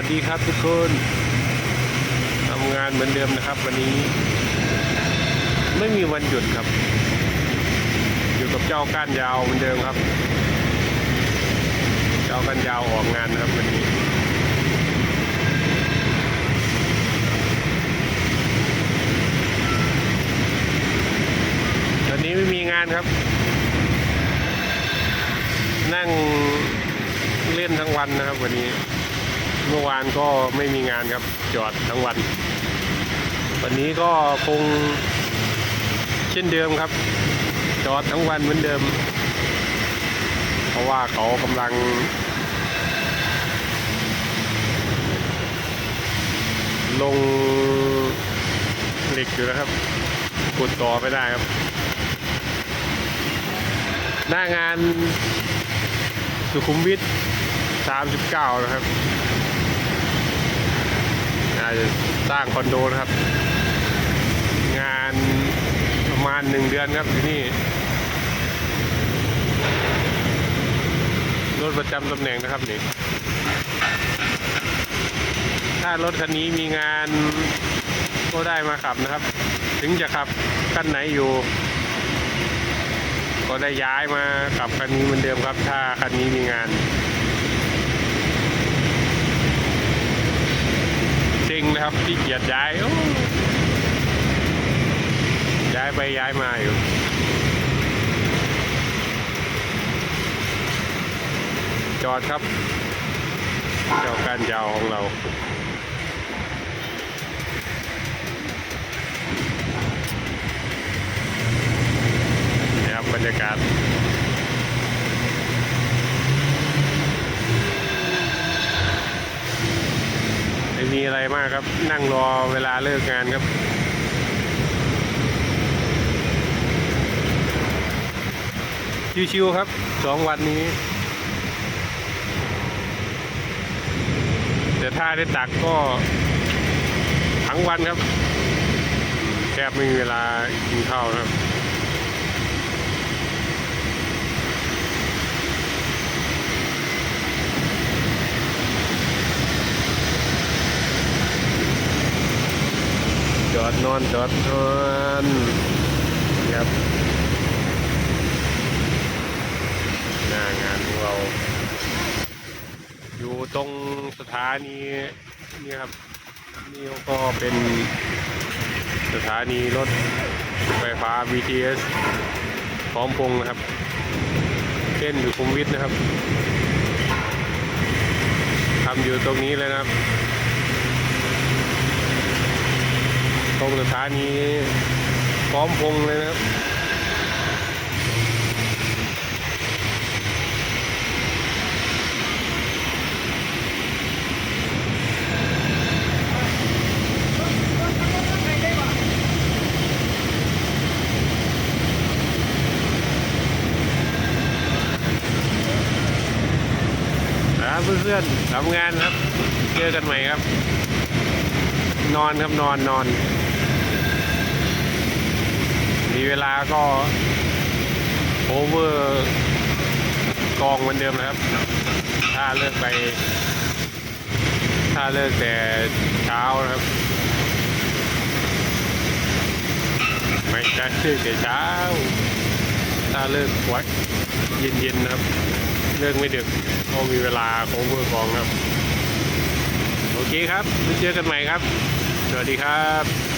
วัสดีครับทุกคนทำงานเหมือนเดิมนะครับ วันนี้ ไม่มีวันหยุดครับ อยู่กับเจ้าก้านยาวเหมือนเดิมครับ เจ้าก้านยาวออกงานนะครับวันนี้วันนี้ไม่มีงานครับ นั่งเล่นทั้งวันนะครับวันนี้ เมื่อวานก็ไม่มีงานครับจอดทั้งวัน วันนี้ก็คงเช่นเดิมครับ จอดทั้งวันเหมือนเดิม เพราะว่าเขากำลัง ลงเหล็กอยู่นะครับกดต่อไม่ได้ครับ หน้างานสุขุมวิท39 นะครับ จะสร้างคอนโดนะครับ งานประมาณหนึ่งเดือนครับที่นี่รถประจำตำแหน่งนะครับนี่ถ้ารถคันนี้มีงานก็ได้มาขับนะครับ ถึงจะขับคันไหนอยู่ ก็ได้ย้ายมาขับคันนี้เหมือนเดิมครับ ถ้าคันนี้มีงานเซ็งนะ ครับที่เกียจย้ายย้ายไปย้ายมาอยู่จอดครับ เจ้าการยาวของเรานี่ครับบรรยากาศ ม่มีอะไรมากครับ นั่งรอเวลาเลิกงานครับ ชิวๆครับสองวันนี้ แต่ถ้าได้ตักก็ทั้งวันครับ แทบไม่มีเวลากินข้าวนะครับ อดนอนจอดนอนครับหน้างานของเรา อยู่ตรงสถานีนี่ครับนี่ก็เป็นสถานีรถไฟฟ้า BTS พร้อมพงนะครับเส้นอยู่คุมวิทนะครับทำอยู่ตรงนี้เลยนะครับ ตรงสถานีพร้อมพงเลยนะครับครับเพื่อนๆทำงานครับ เจอกันใหม่ครับ นอนครับนอนนอน เวลาก็โอเวอร์กองเหมือนเดิมนะครับ ถ้าเลิกไป ถ้าเลิกแต่เช้านะครับ ไม่ใช่เลิกแต่เช้า ถ้าเลิกวัดเย็นๆนะครับ เลิกไม่ดึกเพราะมีเวลาโอเวอร์กองครับ โอเคครับไว้เจอกันใหม่ครับ สวัสดีครับ